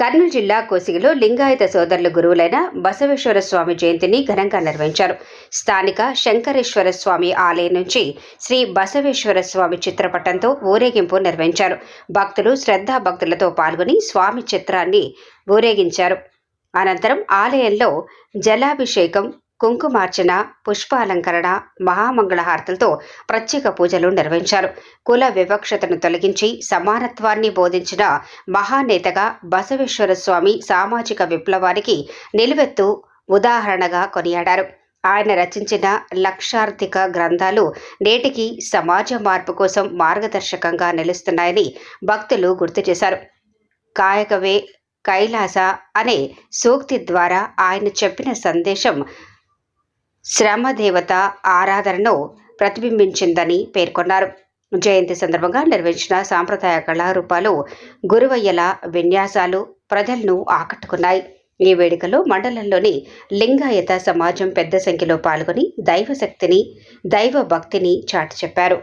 కర్నూలు జిల్లా కోసిగిలో లింగాయత సోదరుల గురువులైన బసవేశ్వర స్వామి జయంతిని ఘనంగా నిర్వహించారు. స్థానిక శంకరేశ్వర స్వామి ఆలయం నుంచి శ్రీ బసవేశ్వర స్వామి చిత్రపటంతో ఊరేగింపు నిర్వహించారు. భక్తులు శ్రద్ధాభక్తులతో పాల్గొని స్వామి చిత్రాన్ని ఊరేగించారు. అనంతరం ఆలయంలో జలాభిషేకం కుంకుమార్చన పుష్పాలంకరణ మహామంగళహారతులతో ప్రత్యేక పూజలు నిర్వహించారు. కుల వివక్షతను తొలగించి సమానత్వాన్ని బోధించిన మహానేతగా బసవేశ్వర స్వామి సామాజిక విప్లవానికి నిలువెత్తు ఉదాహరణగా కొనియాడారు. ఆయన రచించిన లక్షార్థిక గ్రంథాలు నేటికి సమాజ మార్పు కోసం మార్గదర్శకంగా నిలుస్తున్నాయని భక్తులు గుర్తు చేశారు. కాయకవే కైలాస అనే సూక్తి ద్వారా ఆయన చెప్పిన సందేశం శ్రమదేవత ఆరాధనను ప్రతిబింబించిందని పేర్కొన్నారు. జయంతి సందర్భంగా నిర్వహించిన సాంప్రదాయ కళారూపాలు గురువయ్యల విన్యాసాలు ప్రజలను ఆకట్టుకున్నాయి. ఈ వేడుకలో మండలంలోని లింగాయత సమాజం పెద్ద సంఖ్యలో పాల్గొని దైవశక్తిని దైవ భక్తిని చాటి చెప్పారు